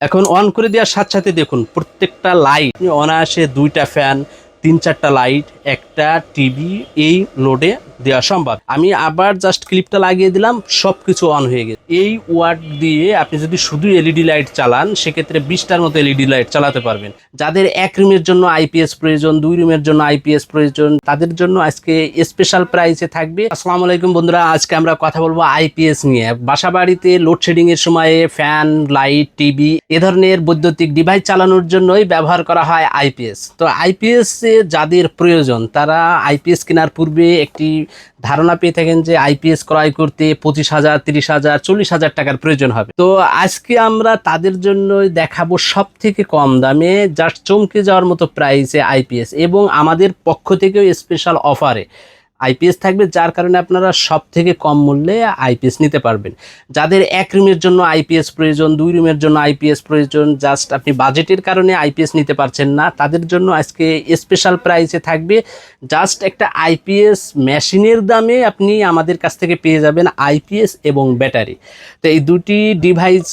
এখন অন করে দেওয়ার সাথে সাথে দেখুন, প্রত্যেকটা লাইট অনায়াসে দুইটা ফ্যান তিন চারটা লাইট একটা টিভি এই লোডে দেওয়া সম্ভব। আমি আবার জাস্ট ক্লিপটা লাগিয়ে দিলাম সব কিছু অন হয়ে গেছে। এই ওয়ার্ড দিয়ে আপনি যদি শুধু এলইডি লাইট চালান, সেক্ষেত্রে বিশটার মতো এলইডি লাইট চালাতে পারবেন। যাদের এক রুমের জন্য আইপিএস প্রয়োজন, দুই রুমের জন্য আইপিএস প্রয়োজন, তাদের জন্য আজকে স্পেশাল প্রাইসে থাকবে। আসসালামু আলাইকুম বন্ধুরা, আজকে আমরা কথা বলব আইপিএস নিয়ে। বাসা বাড়িতে লোডশেডিং এর সময়ে ফ্যান লাইট টিভি এ ধরনের বৈদ্যুতিক ডিভাইস চালানোর জন্যই ব্যবহার করা হয় আইপিএস তো আইপিএস যাদের প্রয়োজন, তারা আইপিএস কেনার পূর্বে একটি ধারণা পেয়ে থাকেন যে আইপিএস ক্রয় করতে পঁচিশ হাজার, তিরিশ হাজার, চল্লিশ হাজার টাকার প্রয়োজন হবে। তো আজকে আমরা তাদের জন্য দেখাবো সব থেকে কম দামে জাস্ট চমকে যাওয়ার মতো প্রাইসে আইপিএস এবং আমাদের পক্ষ থেকেও স্পেশাল অফারে আইপিএস থাকবে, যার কারণে আপনারা সব থেকে কম মূল্যে আইপিএস নিতে পারবেন। যাদের এক রুমের জন্য আইপিএস প্রয়োজন, দুই রুমের জন্য আইপিএস প্রয়োজন জাস্ট আপনি বাজেটের কারণে আইপিএস নিতে পারছেন না, তাদের জন্য আজকে স্পেশাল প্রাইসে থাকবে। জাস্ট একটা আইপিএস মেশিনের দামে আপনি আমাদের কাছ থেকে পেয়ে যাবেন আইপিএস এবং ব্যাটারি। তো এই দুটি ডিভাইস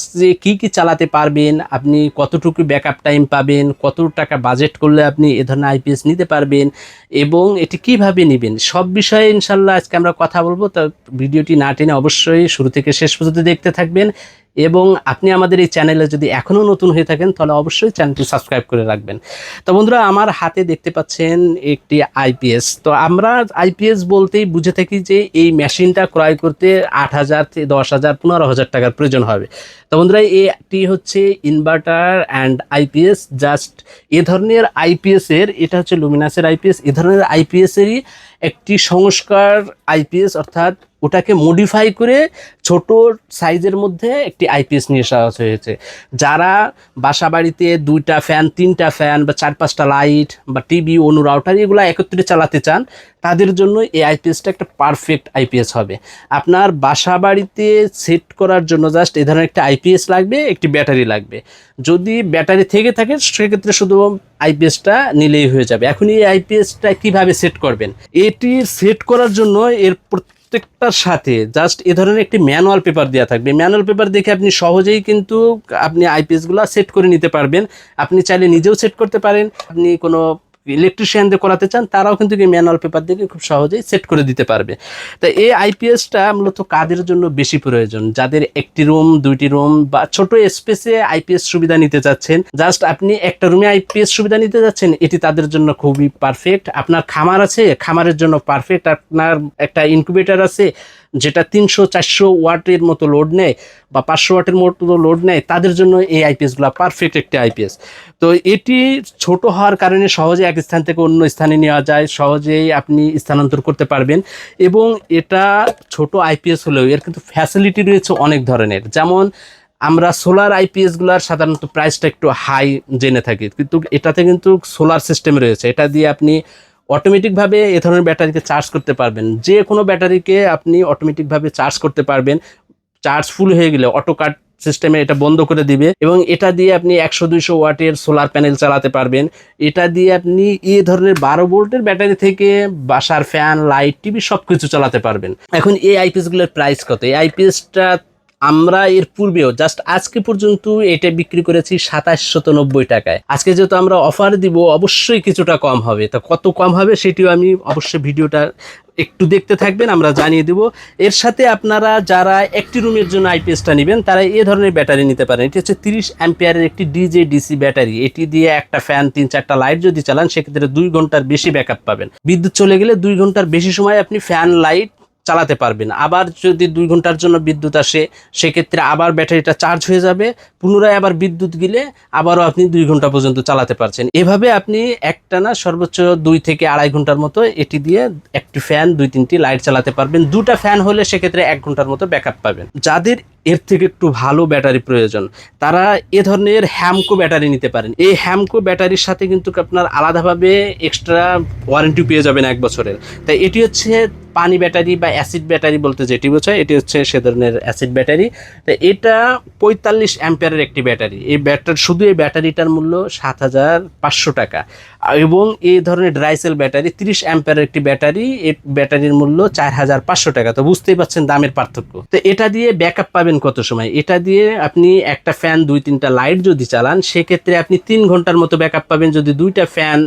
কী কী চালাতে পারবেন, আপনি কতটুকু ব্যাকআপ টাইম পাবেন, কত টাকা বাজেট করলে আপনি এ ধরনের আইপিএস নিতে পারবেন, এবং এটি কীভাবে নেবেন, সব বিষয়ে ইনশাল্লাহ আজকে আমরা কথা বলব, তো ভিডিওটি না টেনে অবশ্যই শুরু থেকে শেষ পর্যন্ত দেখতে থাকবেন। এবং আপনি আমাদের এই চ্যানেলে যদি এখনও নতুন হয়ে থাকেন, তাহলে অবশ্যই চ্যানেলটি সাবস্ক্রাইব করে রাখবেন। তো বন্ধুরা, আমার হাতে দেখতে পাচ্ছেন একটি আইপিএস। তো আমরা আইপিএস বলতেই বুঝে থাকি যে এই মেশিনটা ক্রয় করতে আট হাজার থেকে দশ হাজার, পনেরো হাজার টাকার প্রয়োজন হবে। তো বন্ধুরা, এটি হচ্ছে ইনভার্টার অ্যান্ড আইপিএস। জাস্ট এ ধরনের আইপিএসের, এটা হচ্ছে লুমিনাসের আইপিএস। এ ধরনের আইপিএস এরই একটি সংস্কার আইপিএস অর্থাৎ ওটাকে মডিফাই করে ছোট সাইজের মধ্যে একটি আইপিএস নিয়ে আসা হয়েছে। যারা বাসা বাড়িতে দুইটা ফ্যান তিনটা ফ্যান বা চার পাঁচটা লাইট বা টিভি অনু রাউটার এগুলো একত্রে চালাতে চান, তাদের জন্য এই আইপিএসটা একটা পারফেক্ট আইপিএস হবে। আপনার বাসা বাড়িতে সেট করার জন্য জাস্ট এ ধরনের একটা আইপিএস লাগবে, একটি ব্যাটারি লাগবে। যদি ব্যাটারি থেকে থাকে, সেক্ষেত্রে শুধু আইপিএসটা নিলেই হয়ে যাবে। এখন এই আইপিএসটা কীভাবে সেট করবেন? এটি সেট করার জন্য এর প্রত্যেকটার সাথে জাস্ট এ ধরনের একটি ম্যানুয়াল পেপার দেওয়া থাকবে। ম্যানুয়াল পেপার দেখে আপনি সহজেই কিন্তু আপনি আইপিএসগুলো সেট করে নিতে পারবেন। আপনি চাইলে নিজেও সেট করতে পারেন। আপনি কোনো ইলেকট্রিশিয়ান দিয়ে করাতে চান, তারাও কিন্তু এই ম্যানুয়াল পেপার দিয়ে খুব সহজেই সেট করে দিতে পারবে। তো এই আইপিএসটা মূলত কাদের জন্য বেশি প্রয়োজন? যাদের একটি রুম দুইটি রুম বা ছোট স্পেসে আইপিএস সুবিধা নিতে চাচ্ছেন জাস্ট আপনি একটা রুমে আইপিএস সুবিধা নিতে যাচ্ছেন এটি তাদের জন্য খুবই পারফেক্ট আপনার খামার আছে, খামারের জন্য পারফেক্ট আপনার একটা ইনকিউবেটর আছে যেটা তিনশো, চারশো ওয়াটের মতো লোড নেয় বা পাঁচশো ওয়াটের মতো লোড নেয়, তাদের জন্য এই আইপিএসগুলো পারফেক্ট একটি আইপিএস তো এটি ছোট হওয়ার কারণে সহজে এক স্থান থেকে অন্য স্থানে নেওয়া যায়, সহজেই আপনি স্থানান্তর করতে পারবেন এবং এটা ছোট আইপিএস হলেও এর কিন্তু ফ্যাসিলিটি রয়েছে অনেক ধরনের। যেমন আমরা সোলার আইপিএসগুলোর সাধারণত প্রাইসটা একটু হাই জেনে থাকি, কিন্তু এটাতে কিন্তু সোলার সিস্টেম রয়েছে। এটা দিয়ে আপনি অটোমেটিকভাবে এ ধরনের ব্যাটারিকে চার্জ করতে পারবেন। যে কোনো ব্যাটারিকে আপনি অটোমেটিকভাবে চার্জ করতে পারবেন। চার্জ ফুল হয়ে গেলে অটো কাট সিস্টেমে এটা বন্ধ করে দিবে এবং এটা দিয়ে আপনি একশো, দুইশো ওয়াটের সোলার প্যানেল চালাতে পারবেন। এটা দিয়ে আপনি এই ধরনের বারো ভোল্টের ব্যাটারি থেকে বাসার ফ্যান লাইট টিভি সব কিছু চালাতে পারবেন। এখন এই আইপিএসগুলোর প্রাইস কত? এই আইপিএসটা আমরা এর পূর্বেও জাস্ট আজকে পর্যন্ত এটা বিক্রি করেছি সাতাশশত নব্বই টাকায়। আজকে যেহেতু আমরা অফার দিব, অবশ্যই কিছুটা কম হবে। তো কত কম হবে সেটিও আমি অবশ্যই ভিডিওটা একটু দেখতে থাকবেন, আমরা জানিয়ে দেব। এর সাথে আপনারা যারা একটি রুমের জন্য আইপিএসটা নেবেন, তারা এ ধরনের ব্যাটারি নিতে পারেন। এটি হচ্ছে তিরিশ অ্যাম্পিয়ারের একটি ডিজে ডিসি ব্যাটারি। এটি দিয়ে একটা ফ্যান তিন চারটা লাইট যদি চালান, সেক্ষেত্রে দুই ঘণ্টার বেশি ব্যাকআপ পাবেন। বিদ্যুৎ চলে গেলে দুই ঘণ্টার বেশি সময় আপনি ফ্যান লাইট চালাতে পারবেন আবার যদি দুই ঘণ্টার জন্য বিদ্যুৎ আসে, সেক্ষেত্রে আবার ব্যাটারিটা চার্জ হয়ে যাবে, পুনরায় আবার বিদ্যুৎ গিলে আবারও আপনি দুই ঘণ্টা পর্যন্ত চালাতে পারছেন। এভাবে আপনি একটা না সর্বোচ্চ দুই থেকে আড়াই ঘণ্টার মতো এটি দিয়ে একটি ফ্যান দুই তিনটি লাইট চালাতে পারবেন। দুটা ফ্যান হলে সেক্ষেত্রে এক ঘণ্টার মতো ব্যাকআপ পাবেন। যাদের এর থেকে একটু ভালো ব্যাটারি প্রয়োজন। তারা এ ধরনের হ্যামকো ব্যাটারি নিতে পারেন। এই হ্যামকো ব্যাটারির সাথে কিন্তু আপনার আলাদাভাবে এক্সট্রা ওয়ারেন্টি পেয়ে যাবেন এক বছরের। তাই এটি হচ্ছে পানি ব্যাটারি বা অ্যাসিড ব্যাটারি বলতে যেটি বোঝায়, এটি হচ্ছে সে ধরনের অ্যাসিড ব্যাটারি। তো এটা পঁয়তাল্লিশ অ্যাম্পিয়ারের একটি ব্যাটারি। এই ব্যাটার শুধু এই ব্যাটারিটার মূল্য সাত হাজার পাঁচশো টাকা। এবং এই ধরনের ড্রাইসেল ব্যাটারি তিরিশ অ্যাম্পারের একটি ব্যাটারি এই ব্যাটারির মূল্য চার হাজার পাঁচশো টাকা। তো বুঝতেই পারছেন দামের পার্থক্য। তো এটা দিয়ে ব্যাকআপ পাবেন কত সময়? এটা দিয়ে আপনি একটা ফ্যান দুই, তিনটা লাইট যদি চালান, সেক্ষেত্রে আপনি তিন ঘণ্টার মতো ব্যাকআপ পাবেন। যদি দুইটা ফ্যান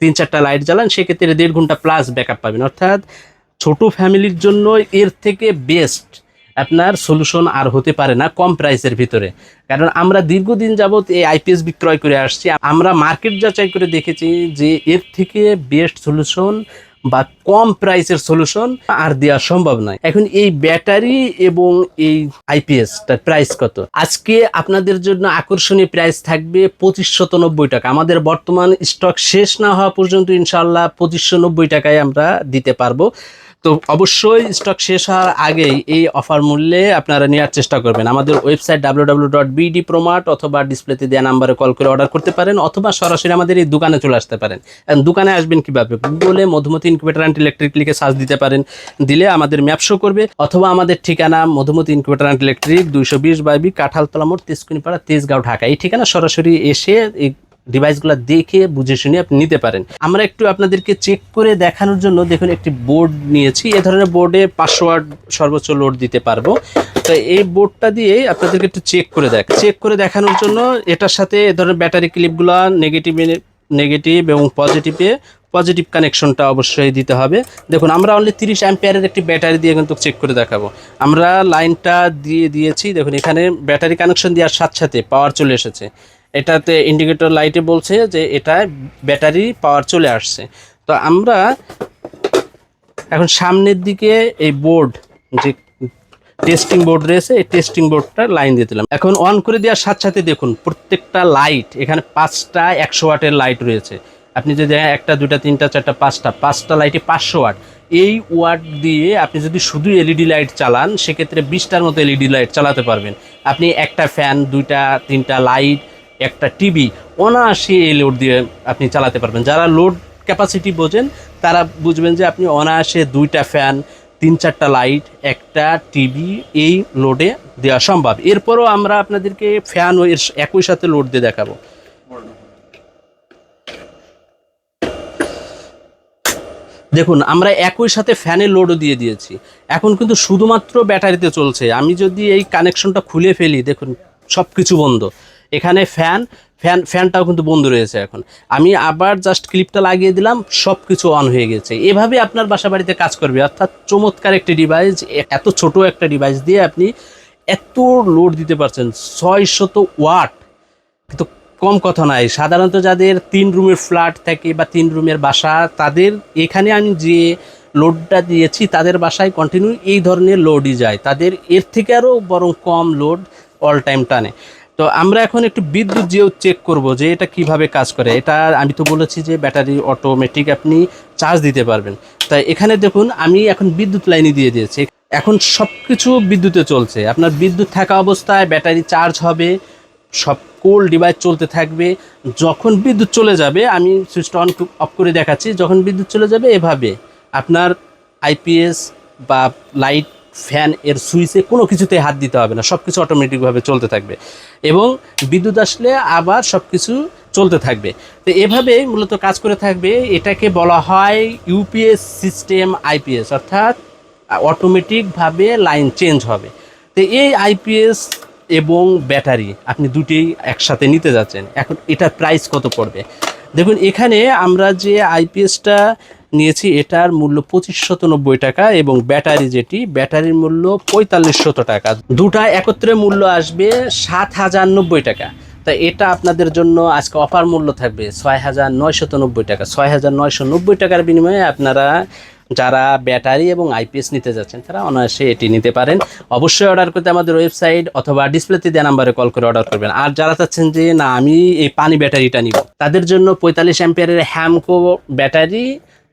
তিন, চারটা লাইট জ্বালান, সেক্ষেত্রে দেড় ঘণ্টা প্লাস ব্যাকআপ পাবেন। অর্থাৎ ছোট ফ্যামিলির জন্য এর থেকে বেস্ট আপনার সলিউশন আর হতে পারে না কম প্রাইসের ভিতরে। কারণ আমরা দীর্ঘদিন যাবত এই আইপিএস বিক্রয় করে আসছি। আমরা মার্কেট যাচাই করে দেখেছি যে এর থেকে বেস্ট সলিউশন বা কম প্রাইসের সলিউশন আর দেওয়া সম্ভব নয়। এখন এই ব্যাটারি এবং এই আইপিএস তার প্রাইস কত? আজকে আপনাদের জন্য আকর্ষণীয় প্রাইস থাকবে পঁচিশশত নব্বই টাকা। আমাদের বর্তমান স্টক শেষ না হওয়া পর্যন্ত ইনশাল্লাহ পঁচিশশো নব্বই টাকায় আমরা দিতে পারব। তো অবশ্যই স্টক শেষ হওয়ার আগেই এই অফার মূল্যে আপনারা নেওয়ার চেষ্টা করবেন। আমাদের website W dot BD promart অথবা ডিসপ্লেতে দেওয়া নাম্বারে কল করে অর্ডার করতে পারেন অথবা সরাসরি আমাদের এই দোকানে চলে আসতে পারেন। দোকানে আসবেন কীভাবে? গুগলে মধুমতি ইনকিউবেটার অ্যান্ড ইলেকট্রিক লিখে সার্চ দিতে পারেন। দিলে আমাদের ম্যাপ শো করবে অথবা আমাদের ঠিকানা মধুমতি ইনকিউবেটার অ্যান্ড ইলেকট্রিক দুইশো বিশ বাইবি কাঁঠালতলা মোড় তেজকুনিপাড়া তেজগাঁও, ঢাকা। এই ঠিকানা সরাসরি এসে এই ডিভাইসগুলো দেখে, বুঝে শুনে আপনি নিতে পারেন। আমরা একটু আপনাদেরকে চেক করে দেখানোর জন্য দেখুন একটি বোর্ড নিয়েছি। এ ধরনের বোর্ডে ওয়াট সর্বোচ্চ লোড দিতে পারব। তো এই বোর্ডটা দিয়ে আপনাদেরকে একটু চেক করে দেখ চেক করে দেখানোর জন্য এটার সাথে এ ধরনের ব্যাটারি ক্লিপগুলো নেগেটিভ নেগেটিভ এবং পজিটিভে পজিটিভ কানেকশনটা অবশ্যই দিতে হবে। দেখুন, আমরা অনলি তিরিশ অ্যাম্পিয়ারের একটি ব্যাটারি দিয়ে কিন্তু চেক করে দেখাবো। আমরা লাইনটা দিয়ে দিয়েছি। দেখুন, এখানে ব্যাটারি কানেকশন দেওয়ার সাথে সাথে পাওয়ার চলে এসেছে। এটাতে ইন্ডিকেটর লাইটে বলছে যে এটা ব্যাটারি পাওয়ার চলে আসছে। তো আমরা এখন সামনের দিকে এই বোর্ড যে টেস্টিং বোর্ড রয়েছে, এই টেস্টিং বোর্ডটা লাইন দিয়ে দিলাম। এখন অন করে দেওয়ার সাথে সাথে দেখুন, প্রত্যেকটা লাইট এখানে পাঁচটা একশো ওয়াটের লাইট রয়েছে। আপনি যদি একটা দুটা তিনটা, চারটা, পাঁচটা পাঁচটা লাইটে পাঁচশো ওয়াট এই ওয়াট দিয়ে আপনি যদি শুধু এলইডি লাইট চালান, সেক্ষেত্রে বিশটার মতো এলইডি লাইট চালাতে পারবেন। আপনি একটা ফ্যান দুইটা, তিনটা লাইট একটা টিভি অনায়াসে এই লোড দিয়ে আপনি চালাতে পারবেন। যারা লোড ক্যাপাসিটি বোঝেন, তারা বুঝবেন যে আপনি অনায়াসে দুইটা ফ্যান তিন চারটা লাইট একটা টিভি এই লোডে দেওয়া সম্ভব। এরপরও আমরা আপনাদেরকে ফ্যান এর একই সাথে লোড দিয়ে দেখাবো। দেখুন, আমরা একই সাথে ফ্যানের লোডও দিয়ে দিয়েছি। এখন কিন্তু শুধুমাত্র ব্যাটারিতে চলছে। আমি যদি এই কানেকশনটা খুলে ফেলি, দেখুন সব কিছু বন্ধ। এখানে ফ্যান ফ্যান ফ্যানটাও কিন্তু বন্ধ রয়েছে এখন। আমি আবার জাস্ট ক্লিপটা লাগিয়ে দিলাম সব কিছু অন হয়ে গেছে। এভাবে আপনার বাসা বাড়িতে কাজ করবে, অর্থাৎ চমৎকার একটি ডিভাইস এত ছোট একটা ডিভাইস দিয়ে আপনি এত লোড দিতে পারছেন, ছয়শত ওয়াট কিন্তু কম কথা নয়, সাধারণত যাদের তিন রুমের ফ্ল্যাট থাকে বা তিন রুমের বাসা, তাদের এখানে আমি যে লোডটা দিয়েছি, তাদের বাসায় কন্টিনিউ এই ধরনের লোডই যায়। তাদের এর থেকে আরও বরং কম লোড অল টাইম টানে। তো আমরা এখন একটু বিদ্যুৎ যেও চেক করব যে এটা কীভাবে কাজ করে। এটা আমি তো বলেছি যে ব্যাটারি অটোমেটিক আপনি চার্জ দিতে পারবেন। তাই এখানে দেখুন, আমি এখন বিদ্যুৎ লাইনে দিয়ে দিয়েছি। এখন সব কিছু বিদ্যুতে চলছে। আপনার বিদ্যুৎ থাকা অবস্থায় ব্যাটারি চার্জ হবে, সব কোল ডিভাইস চলতে থাকবে। যখন বিদ্যুৎ চলে যাবে, আমি সুইচটা অন অফ করে দেখাচ্ছি, যখন বিদ্যুৎ চলে যাবে এভাবে। আপনার আইপিএস বা লাইট ফ্যান এর সুইচে কোনো কিছুতে হাত দিতে হবে না সব কিছু অটোমেটিকভাবে চলতে থাকবে। এবং বিদ্যুৎ আসলে আবার সব কিছু চলতে থাকবে। তো এভাবে মূলত কাজ করে থাকবে, এটাকে বলা হয় ইউপিএস সিস্টেম আইপিএস, অর্থাৎ অটোমেটিকভাবে লাইন চেঞ্জ হবে। তো এই আইপিএস এবং ব্যাটারি আপনি দুটোই একসাথে নিতে যাচ্ছেন। এখন এটার প্রাইস কত পড়বে? দেখুন, এখানে আমরা যে আইপিএসটা নিয়েছি, এটার মূল্য পঁচিশশত নব্বই টাকা এবং ব্যাটারি যেটি, ব্যাটারির মূল্য পঁয়তাল্লিশশত টাকা। দুটা একত্রে মূল্য আসবে সাত হাজার নব্বই টাকা। তা এটা আপনাদের জন্য আজকে অফার মূল্য থাকবে ছয় হাজার নয়শত নব্বই টাকা। ছয় হাজার নয়শো নব্বই টাকার বিনিময়ে আপনারা যারা ব্যাটারি এবং আইপিএস নিতে যাচ্ছেন, তারা অনায়াসে এটি নিতে পারেন। অবশ্যই অর্ডার করতে আমাদের ওয়েবসাইট অথবা ডিসপ্লেতে দেওয়া নাম্বারে কল করে অর্ডার করবেন। আর যারা চাচ্ছেন যে, না, আমি এই পানি ব্যাটারিটা নিব। তাদের জন্য পঁয়তাল্লিশ অ্যাম্পিয়ারের হ্যামকো ব্যাটারি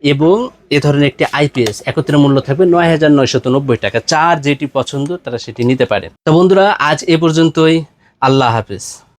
এবং এ ধরনের একটি আইপিএস একত্রে মূল্য থাকবে নয় হাজার নয়শত নব্বই টাকা। চার যেটি পছন্দ, তারা সেটি নিতে পারে। তো বন্ধুরা, আজ এ পর্যন্তই। আল্লাহ হাফিজ।